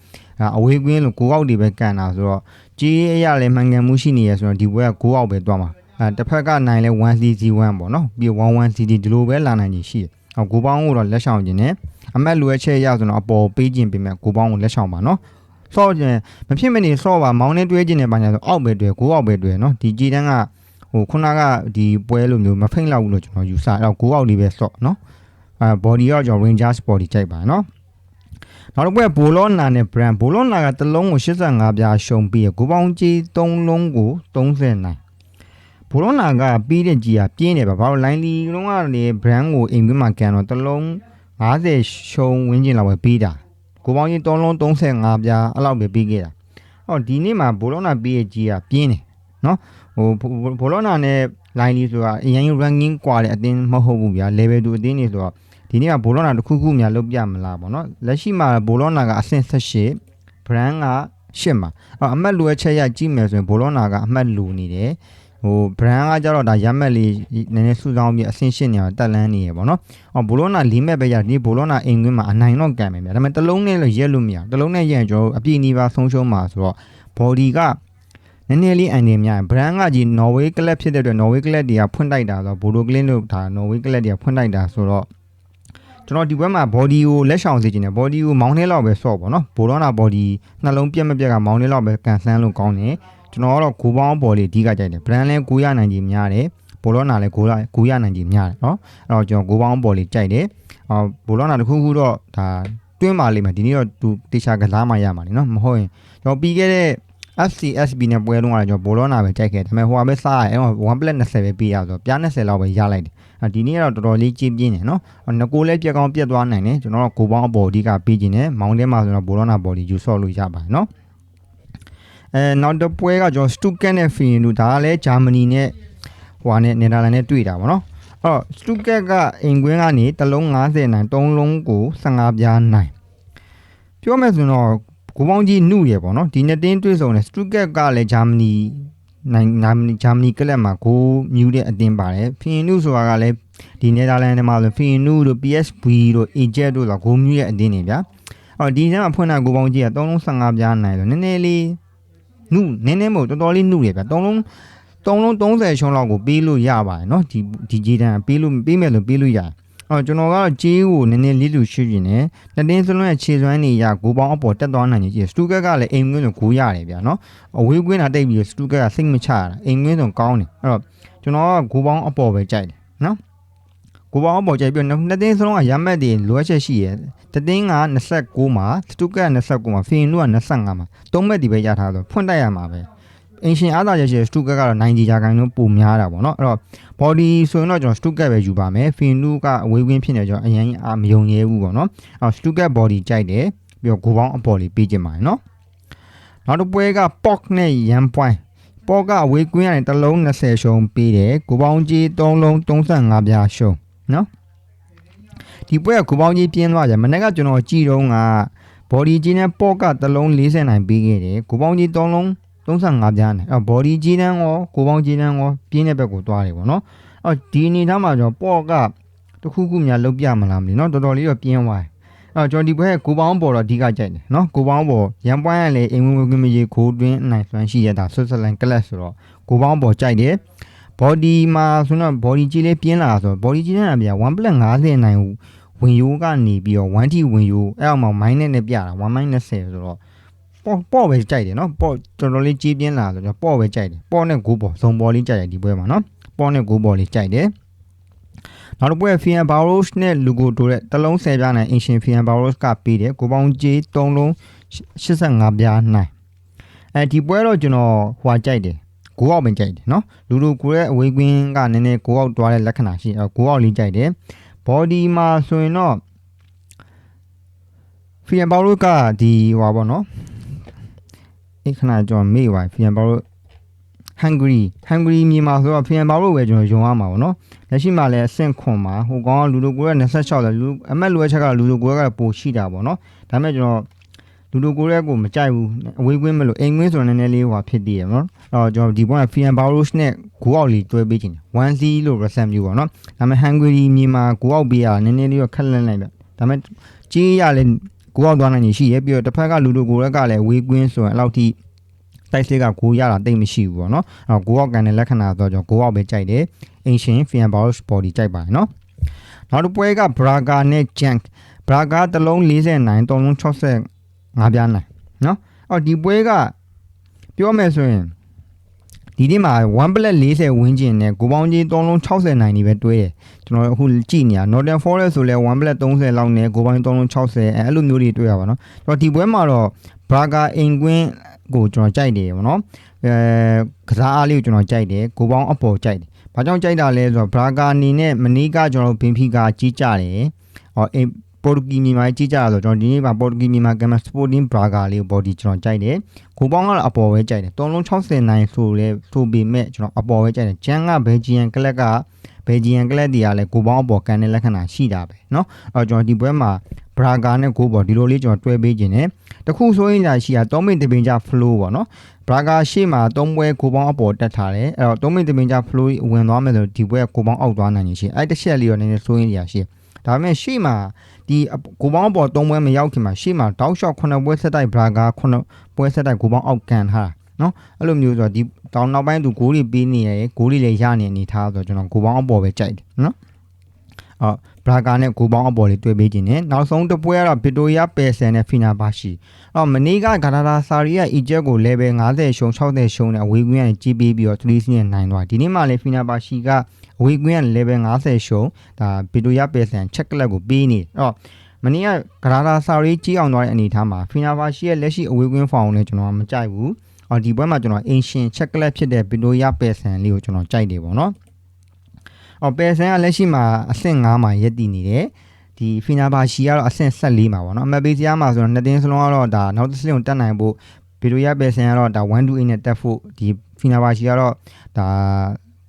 အဝေးကွင်းလို့ကိုအောက်တွေပဲကန်တာဆိုတော့ကြီးအရလည်းမှန်ကန်မှုရှိနေရဆိုတော့ဒီဘွဲက9အောက်ပဲတွားမှာအဲတစ်ဖက်ကနိုင်လဲ 1CC1 ပေါ့နော်ပြီး 11CD ဒီလိုပဲလာနိုင်ကြီးရှိတယ်ဟောကိုပေါင်းကိုတော့လက်ဆောင်ခြင်းနဲ့ အမက်လူရဲ့ချက်ရဆိုတော့အပေါ်ပေးခြင်းပြင်မဲ့ကိုပေါင်းကိုလက်ဆောင်ပါနော်ဆော့ခြင်းမဖြစ်မနေဆော့ပါမောင်းနေတွဲခြင်းနဲ့ပါညာဆိုအောက်ပဲတွဲ9အောက်ပဲတွဲနော်ဒီကြီးတန်းကဟိုခုနကဒီပွဲလိုမျိုးမဖိတ်လောက်ဘူးလို့ကျွန်တော်ယူဆအဲ့တော့9အောက်လေးပဲဆော့နော်အဲ body ရောကျွန်တော် Rangers body ကြိုက်ပါနော်နောက်တစ်ပွဲဘိုလောနာနဲ့ brand ဘိုလောနာကတစ်လုံးကို85ပြားရှုံပြီးရကိုပေါင်းကြီး3လုံးကို30နိုင်ဘိုလောနာကပြီးတဲ့ကြီးကပြင်းတယ်ဗျဘာလို့ line လီလုံးကနေ brand ကိုအိမ်ပြီးမှကန်တော့တစ်လုံး 50ရှုံဝင်းကျင်လောက်ပဲပြီးတာကိုပေါင်းကြီး3လုံး35ပြားအဲ့လောက်ပဲပြီးခဲ့တာဟောဒီနေ့မှာဘိုလောနာပြီးရဲ့ကြီးကပြင်းတယ်နော်ဟိုဘိုလောနာနဲ့ line လီဆိုတာအရင် ranking กว่าတဲ့အတင်းမဟုတ်ဘူးဗျာ level 2အတင်းနေဆိုတော့ဒီနေ့ကဘိုလောနာတစ်ခုခုများလုပ်ပြမလားပေါ့နော်လက်ရှိမှာဘိုလောနာကအဆင့်18 brand က8မှာအော်အမှတ်လိုအချက်ရကြည့်မယ်ဆိုရင်ဘိုလောနာကအမှတ်လိုနေတယ် ဟို brand ကကြတော့ဒါရမက်လေးနည်းနည်းစုဆောင်းပြီးအဆင့်8နေအောင်တက်လန်းနေရပေါ့နော်အော်ဘိုလောနာလီမက်ပဲရဒီဘိုလောနာအိမ်သွင်းမှာအနိုင်တော့ကံမယ်ဗျာဒါပေမဲ့တစ်လုံးနဲ့လည်းရက်လို့မရတစ်လုံးနဲ့ရက်ရင်ကျွန်တော်အပြည့်နီးပါဆုံးရှုံးမှာဆိုတော့ body ကနည်းနည်းလေးအန်နေများ brand ကကြီး Norway club ဖြစ်တဲ့အတွက် Norway club တွေကဖွင့်တိုက်တာဆိုတော့ Bodo Glimt တို့ဒါ Norway club တွေကဖွင့်တိုက်တာဆိုတော့ကျွန်တော်ဒီဘက်မှာ body ကိုလက်ဆောင်စေချင်တယ် body ကိုမောင်းနေလောက်ပဲဆော့ပေါ့နော်ဘိုလောနာ body နှလုံးပြက်မပြက်ကမောင်းနေလောက်ပဲကန်ဆန်းလို့ကောင်းတယ် ကျွန်တော်ကတော့ကိုပေါင်း body အဓိကကြိုက်တယ် brand လဲကိုရနိုင်ကြီးများတယ်ဘိုလောနာလဲကိုရကိုရနိုင်ကြီးများတယ်เนาะအဲ့တော့ကျွန်တော်ကိုပေါင်း body ကြိုက်တယ်အော်ဘိုလောနာတခုခုတော့ဒါတွင်းပါလိမ့်မယ်ဒီနေ့တော့သူတေချာကစားမှရမှာလीเนาะမဟုတ်ရင်ကျွန်တော်ပြီးခဲ့တဲ့ FCSB နဲ့ပွဲလုံးကကျွန်တော်ဘောလောနာပဲကြိုက်ခဲ့တယ်ဒါပေမဲ့ဟိုကပဲစားရအဲ့1 plus 20ပဲပေးရဆိုပြား20လောက်ပဲရလိုက်တယ်ဒီနေ့ကတော့တော်တော်လေးကြီးပြင်းတယ်နော်ငကိုလည်းပြက်ကောင်းပြက်သွားနိုင်တယ်ကျွန်တော်တို့ကိုပေါင်းအပေါ်အဓိကပြီးကျင်တယ်မောင်းထဲမှာဆိုတော့ဘောလောနာဘော်ဒီယူဆော့လို့ရပါတယ်နော် အဲနောက်တစ်ပွဲကကျွန်တော်စတူကန်နဲ့ဖီယင်တို့ဒါကလည်းဂျာမနီနဲ့ဟိုဟာနဲ့နယ်သာလန်နဲ့တွေ့တာပေါ့နော်အဲ့တော့စတူကက်ကအိမ်ကွင်းကနေတလုံး90နိုင်3လုံးကို15ပြားနိုင်ပြောမယ်ဆိုတော့ကိုပေါင်းကြီးနှုရပေါ့နော်ဒီနှစ်တင်းတွေ့ဆုံတယ်စတူကက်ကလည်းဂျာမနီနိုင်ဂျာမနီဂျာမနီကလပ်မှာကိုမြူတဲ့အတင်းပါတယ်ဖီယင်နုဆိုတာကလည်းဒီနယ်သာလန်ထဲမှာဆိုဖီယင်နုတို့ PSV တို့ AJet တို့ဆိုကိုမြူရဲ့အတင်းတွေဗျာအော်ဒီထဲမှာဖွင့်တာကိုပေါင်းကြီးက315ပြားနိုင်ဆိုနည်းနည်းလေး နှုနည်းနည်းမဟုတ်တော်တော်လေးနှုရဗျာ3လုံး3လုံး30ရှုံးလောက်ကိုပေးလို့ရပါတယ်เนาะဒီဒီဂျီတန်ပေးလို့ပေးမယ်လို့ပေးလို့ရတယ်အော်ကျွန်တော်ကတော့ကြေးကိုနည်းနည်းလေးလူရှိနေတယ်။နှစ်တင်းစလုံးရဲ့ခြေစွမ်းနေရဂိုးပေါင်းအပေါ်တက်သွားနိုင်ကြီးစတူကက်ကလည်းအိမ်ကွင်းဆိုဂိုးရတယ်ဗျာနော်။အဝေးကွင်းတာတိတ်ပြီးစတူကက်ကစိတ်မချရတာအိမ်ကွင်းဆိုကောင်းတယ်။အဲ့တော့ကျွန်တော်ကဂိုးပေါင်းအပေါ်ပဲကြိုက်တယ်နော်။ ဂိုးပေါင်းအပေါ်ကြိုက်ပြီးနှစ်တင်းစလုံးကရမက်တွေလိုအပ်ချက်ရှိရဲ့။တတင်းက29မှာစတူကက်က29မှာဖင်တို့က25မှာသုံးမက်ဒီပဲရထားတော့ဖွင့်တိုက်ရမှာပဲ။အင်ရှင်အားသာရရှိစတူကက်ကတော့90ရာခိုင်နှုန်းပိုများတာပေါ့နော်အဲ့တော့ body ဆိုရင်တော့ကျွန်တော်စတူကက်ပဲယူပါမယ်ဖင်လူကအဝေးဝင်းဖြစ်နေကျွန်တော်အရင်အာမယုံရဲဘူးပေါ့နော်အဲ့စတူကက် body ကြိုက်တယ်ပြီးတော့ဂိုးပေါင်းအပေါ်လေးပေးခြင်းပါတယ်နော်နောက်တစ်ပွဲက pork နဲ့ yam point ပေါ်ကအဝေးကွင်းကနေတစ်လုံး20ရှုံးပေးတယ်ကိုပေါင်းကြီး3လုံး35ပြားရှုံး နော်ဒီပွဲကကိုပေါင်းကြီးပြင်းသွားကြမနေ့ကကျွန်တော်ကြည်တော့က body ကြီးနဲ့ပေါ်ကတစ်လုံး40နိုင်ပေးခဲ့တယ်ကိုပေါင်းကြီး3လုံး35ပြားနဲ့အဲ body ကြီးတန်းရောကိုပေါင်းကြီးတန်းရောပြင်းတဲ့ဘက်ကိုသွားတယ်ပေါ့နော်အော်ဒီအနေထားမှာကျွန်တော်ပေါ့ကတခုခုများလုတ်ပြမလားမသိနော်တော်တော်လေးတော့ပြင်းသွားတယ်အော်ကျွန်တော်ဒီဘက်ကိုပေါင်းပေါ်တော့အဓိကကြိုက်တယ်နော်ကိုပေါင်းပေါ်ရန်ပွိုင်းရလေအိမ်ဝင်ဝင်မကြီးခိုးတွင်းနိုင်စွမ်းရှိရတာဆွတ်ဇာလန်ကလပ်ဆိုတော့ကိုပေါင်းပေါ်ကြိုက်တယ် body မှာဆိုတော့ body ကြီးလေးပြင်းလာဆိုတော့ body ကြီးနဲ့ပြ1 50နိုင်ဝင်ယိုးကနေပြီးတော့1 t ဝင်ယိုးအဲ့အောင်မှာ minus နဲ့ပြတာ1 minus 10ဆိုတော့ပေါ့ပေါ့ပဲကြိုက်တယ်နော်ပေါ့တော်တော်လေးကြီးပြင်းလာဆိုတော့ပေါ့ပဲကြိုက်တယ်ပေါ့နဲ့ဂိုးပေါ်ဇုံပေါ်လေးကြိုက်တယ်ဒီပွဲမှာနော်ပေါ့နဲ့ဂိုးပေါ်လေးကြိုက်တယ်နောက်တစ်ပွဲဖီယန်ဘာရိုစ်နဲ့လူကိုတိုတဲ့တလုံး10ပြားနိုင်အင်ရှင်ဖီယန်ဘာရိုစ်ကပေးတယ်ကိုပေါင်းကြီး3လုံး85ပြားနိုင်အဲဒီပွဲတော့ကျွန်တော်ဟွာကြိုက်တယ် ကိုအောက်ပင်ကြိုက်တယ်နော်လူလူကိုရဲ့အဝေးကွင်းကနည်းနည်းကိုအောက်သွားတဲ့လက္ခဏာရှိအဲကိုအောက်လေးကြိုက်တယ်ဘော်ဒီမှာဆိုရင်တော့ဖီယန်ဘာရိုစ်ကဒီဟွာပေါ့နော်အဲ့ခဏကျွန်တော်မေ့ပါဖီယန်ဘာရိုစ်ဟန်ဂရီဟန်ဂရီမြေမှာဆိုတော့ဖီယန်ဘာရိုစ်ပဲကျွန်တော်ယုံရမှာပေါ့နော်လက်ရှိမှာလည်းအဆင့်ခွန်မှာဟိုကောင်ကလူလူကိုရဲ့26လဲလူအမက်လူရဲ့ချက်ကလူလူကိုရဲ့ကပိုရှိတာပေါ့နော်ဒါပေမဲ့ကျွန်တော် လူလူကိုရဲ့ကိုမကြိုက်ဘူးအဝေးကွင်းမလို့အိမ်ကွင်းဆိုတော့နည်းနည်းလေးဟွာဖြစ်တည်ရနော်အဲ့တော့ကျွန်တော်ဒီဘက်ကဖီယန်ဘာရိုစ်နဲ့ဂိုးအောက်လေးတွဲပေးခြင်း1-0လို့ result မျိုးပေါ့နော်ဒါပေမဲ့ဟန်ဂရီမြေမှာဂိုးအောက်ပေးရနည်းနည်းလေးတော့ခက်လန့်လိုက်ဗျဒါပေမဲ့ကြီးရလဲကိုအောက်သွားနိုင်နေရှိရပြီးတော့တစ်ဖက်ကလူလူကိုရက်ကလည်းဝေးကွင်းဆိုရင်အဲ့လောက်ထိတိုက်စစ်ကကိုရတာတိတ်မရှိဘူးပေါ့နော်အဲ့တော့ကိုအောက်ကန်တဲ့လက္ခဏာဆိုတော့ကိုအောက်ပဲကြိုက်တယ်အင်ရှင်ဖီယန်ဘာရိုစ်ဘော်ဒီကြိုက်ပါတယ်နော်နောက်တစ်ပွဲကဘရာဂါနဲ့ဂျန်ဘရာဂါတစ်လုံး49သုံးလုံး 65ပြားနိုင်နော်အော်ဒီပွဲကပြောမယ်ဆိုရင်ဒီနေ့မှာ1 plate 40ဝန်းကျင်နဲ့ကိုပေါင်းကြီး3လုံး60နိုင်နေပဲတွဲတယ်ကျွန်တော်အခုကြည့်နေတာ Northern Forest ဆိုလဲ1 plate 30လောက်နဲ့ကိုပေါင်း3လုံး60အဲအဲ့လိုမျိုးတွေတွေ့ရပါတော့ကျွန်တော်ဒီပွဲမှာတော့ Braga အင်ကွင်းကိုကျွန်တော်ကြိုက်တယ်ဗောနော်အဲကစားအားလေးကိုကျွန်တော်ကြိုက်တယ်ကိုပေါင်းအပေါ်ကြိုက်တယ်ဘာကြောင့်ကြိုက်တာလဲဆိုတော့ Braga အနေနဲ့မနီးကကျွန်တော်ဘင်ဖီကာကြီးကြတယ်ဟောအင် ပေါ်တူဂီမြန်မာကြီးကြတာဆိုတော့ကျွန်တော်ဒီနေ့မှာပေါ်တူဂီမြန်မာကမ်မစပိုတင်းဘရာဂါလေးကိုဘော်ဒီကျွန်တော်ကြိုက်တယ်ကိုပေါင်းကတော့အပေါ်ပဲကြိုက်တယ်3လုံး60နိုင်ဆိုလဲဆိုပေမဲ့ကျွန်တော်အပေါ်ပဲကြိုက်တယ်ဂျန်ကဘယ်ဂျီယန်ကလက်ကဘယ်ဂျီယန်ကလက်တွေကလည်းကိုပေါင်းအပေါ်ကန်တဲ့လက္ခဏာရှိတာပဲเนาะအဲ့တော့ကျွန်တော်ဒီပွဲမှာဘရာဂါနဲ့ကိုဘော်ဒီလိုလေးကျွန်တော်တွဲပေးခြင်းနဲ့တခုဆိုရင်လာရှိတာ3မိနစ်တပင်ကြ flow ပေါ့เนาะဘရာဂါရှေ့မှာ3ပွဲကိုပေါင်းအပေါ်တက်ထားတယ်အဲ့တော့3မိနစ်တပင်ကြ flow ဝင်သွားမယ်ဆိုဒီပွဲကိုပေါင်းအောက်သွားနိုင်ရင်ရှိအဲ့တစ်ချက်လေးတော့နည်းနည်းဆိုရင်လာရှိ ဒါပေမဲ့ရှေ့မှာဒီကိုပေါင်းပေါ်၃ပွဲမရောက်ခင်မှာရှေ့မှာတောက်လျှောက်9ပွဲဆက်တိုက်ဘရာဂါ9ပွဲဆက်တိုက်ကိုပေါင်းအောက်ကန်ထားတာနော်အဲ့လိုမျိုးဆိုတော့ဒီတောင်နောက်ပိုင်းသူဂိုးတွေပေးနေရယ်ဂိုးတွေလည်းရနေအနေထားဆိုတော့ကျွန်တော်ကိုပေါင်းအပေါ်ပဲကြိုက်တယ်နော်အော်ဘရာဂါနဲ့ကိုပေါင်းအပေါ်လေးတွေ့ပေးခြင်းနဲ့နောက်ဆုံးတစ်ပွဲကတော့ဗစ်တိုရီယာပယ်ဆန်နဲ့ဖီနာဘာရှိအော်မနေ့ကဂါဒါလာဆာရီယာအီဂျက်ကို level 50ရှုံ60ရှုံနဲ့အဝေးကွင်းကနေကြီးပေးပြီးတော့3စီးနဲ့နိုင်သွားဒီနေ့မှလည်းဖီနာဘာရှိက အဝေးကွင်းက level 50ရှုံဒါဗစ်တိုရီယာပယ်ဆန်ချက်ကလက်ကိုပေးနေအော်မနေ့ကဂရာဒါဆာရီကြီးအောင်သွားတဲ့အနေအထားမှာဖီနာဘာရှိရဲ့လက်ရှိအဝေးကွင်းဖောင်ကိုလည်းကျွန်တော်မကြိုက်ဘူးအော်ဒီပွဲမှာကျွန်တော်အင်ရှင်ချက်ကလက်ဖြစ်တဲ့ဗီတိုရီယာပယ်ဆန်လေးကိုကျွန်တော်ကြိုက်တယ်ပေါ့နော်အော်ပယ်ဆန်ကလက်ရှိမှာအဆင့်9မှာရက်တည်နေတယ်ဒီဖီနာဘာရှီကတော့အဆင့်14မှာပေါ့နော်အမတ်ပေးစရာမှာဆိုတော့နှစ်တင်းစလုံးကတော့ဒါနောက်တစ်ဆင့်ကိုတက်နိုင်ဖို့ဗီတိုရီယာပယ်ဆန်ကတော့ဒါ1 to 8နဲ့တက်ဖို့ဒီဖီနာဘာရှီကတော့ဒါ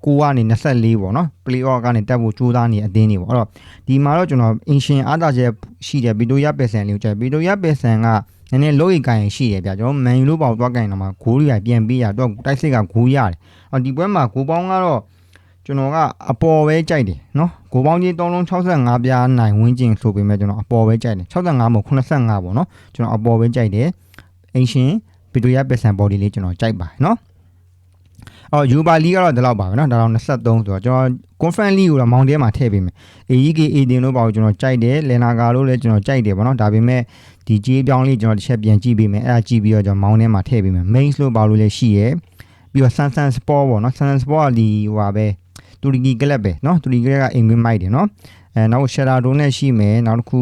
ကိုကနေ24ပေါ့နော် play off ကနေတက်ဖို့ကြိုးစားနေအသင်းတွေပေါ့အဲ့တော့ဒီမှာတော့ကျွန်တော်အင်ရှင်အားသာချက်ရှိတယ်ဗီတိုရီယာပယ်ဆန်လေးကိုကြိုက်ဗီတိုရီယာပယ်ဆန်ကနည်းနည်းလို့ရိတ်ကိုင်ရှိတယ်ဗျကျွန်တော်မန်ယူလို့ပေါ့သွားကိုင်တော့မှာဂိုးတွေကပြန်ပေးရတော့တိုက်စစ်ကဂိုးရတယ်အော်ဒီပွဲမှာဂိုးပေါင်းကတော့ကျွန်တော်ကအပေါ်ပဲကြိုက်တယ်နော်ဂိုးပေါင်းကြီး3လုံး65ပြားနိုင်ဝင်းကျင်ဆိုပေမဲ့ကျွန်တော်အပေါ်ပဲကြိုက်တယ်65မဟုတ်85ပေါ့နော်ကျွန်တော်အပေါ်ပဲကြိုက်တယ်အင်ရှင်ဗီတိုရီယာပယ်ဆန်ဘော်ဒီလေးကျွန်တော်ကြိုက်ပါတယ်နော် အော်ယူပါလီကတော့ဒီလောက်ပါပဲเนาะဒါတော့23ဆိုတော့ကျွန်တော် conference league ကိုတော့မောင်တဲမှာထည့်ပေးမယ် AEK 18လို့ပါကျွန်တော်ကြိုက်တယ်လင်နာကာလို့လည်းကျွန်တော်ကြိုက်တယ်ဗောနော်ဒါပေမဲ့ဒီကြေးပြောင်းလေးကျွန်တော်တစ်ချက်ပြန်ကြည့်ပေးမယ်အဲ့ဒါကြည့်ပြီးတော့ကျွန်တော်မောင်ထဲမှာထည့်ပေးမယ် main လို့ပါလို့လည်းရှိရယ်ပြီးတော့ Sansan Sport ပေါ့နော် Sansan Sport ကဒီဟိုပါပဲတူရီကီကလပ်ပဲเนาะတူရီကလပ်ကအင်္ဂလိပ်မိုက်တယ်เนาะအဲနောက် Shadow နဲ့ရှိမယ်နောက်တစ်ခု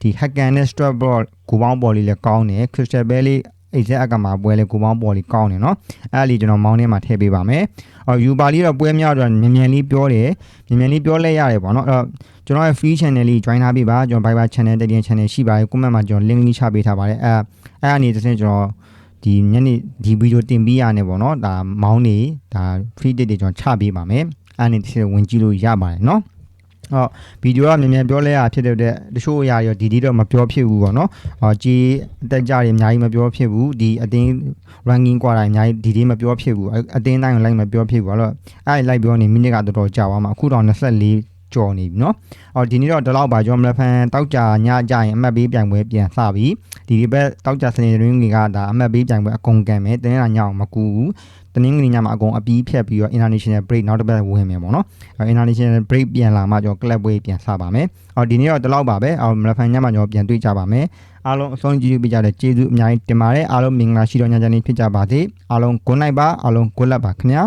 ဒီ Hacken နဲ့ Strap Ball ကိုပေါင်းပေါ်လေးလည်းကောင်းတယ် Crystal Bell လေး အဲ့ဇက်အကမှာပွဲလေးကိုပေါင်းပေါ်လေးကောင်းတယ်နော်အဲ့လေးကျွန်တော်မောင်းထဲမှာထည့်ပေးပါမယ်အော်ယူပါလေးတော့ပွဲများတော့မြန်မြန်လေးပြောတယ်မြန်မြန်လေးပြောလဲရတယ်ပေါ့နော်အဲ့တော့ကျွန်တော်ရဲ့ free channel လေး join ထားပေးပါကျွန်တော် Viber channel Telegram channel ရှိပါတယ် comment မှာကျွန်တော် link လေးချပေးထားပါတယ်အဲ့အဲ့အနေနဲ့ကျွန်တော်ဒီညနေဒီဗီဒီယိုတင်ပြီးရနေပေါ့နော်ဒါမောင်းနေဒါ free date တွေကျွန်တော်ချပေးပါမယ်အဲ့အနေနဲ့ဝင်ကြည့်လို့ရပါတယ်နော် นาะဟောဗီဒီယိုကမြန်မြန်ပြောလဲရဖြစ်တဲ့တချို့အရာရောဒီဒီတော့မပြောဖြစ်ဘူးပေါ့နော်။ဟောကြီးအတက်ကြတွေအများကြီးမပြောဖြစ်ဘူး။ဒီအတင်း ranking ကွာတိုင်းအများကြီးဒီဒီမပြောဖြစ်ဘူး။အတင်းတိုင်းကိုလိုက်မပြောဖြစ်ဘူး။အဲ့တော့အဲ့လိုက်ပြောနေမိနစ်ကတော်တော်ကြာသွားမှာအခုတော့24 ကြော်နေပြီเนาะအော်ဒီနေ့တော့ဒီလောက်ပါကျွန်တော်မလဖန်တောက်ကြညကြရင်အမှတ်ပေးပြိုင်ပွဲပြန်စပြီဒီဒီဘက်တောက်ကြစနေတွင်တွေကဒါအမှတ်ပေးပြိုင်ပွဲအကုန်ကန်မယ်တင်းလာညအောင်မကူဘူး တနင်္ဂနွေညမှာအကုန်အပီးဖြတ်ပြီးတော့ international break နောက်တစ်ပတ်ဝင်မယ်ပေါ့နော်အဲ international break ပြန်လာမှကျွန်တော် club ပွဲပြန်စပါမယ်အော်ဒီနေ့တော့ဒီလောက်ပါပဲအော်မလဖန်ညမှာကျွန်တော်ပြန်တွေ့ကြပါမယ်အားလုံးအဆုံးကြည့်ပေးကြတဲ့ကျေးဇူးအများကြီးတင်ပါတယ်အားလုံးမင်္ဂလာရှိတော်ညချမ်းလေးဖြစ်ကြပါစေအားလုံး good night ပါအားလုံး good luck ပါခင်ဗျာ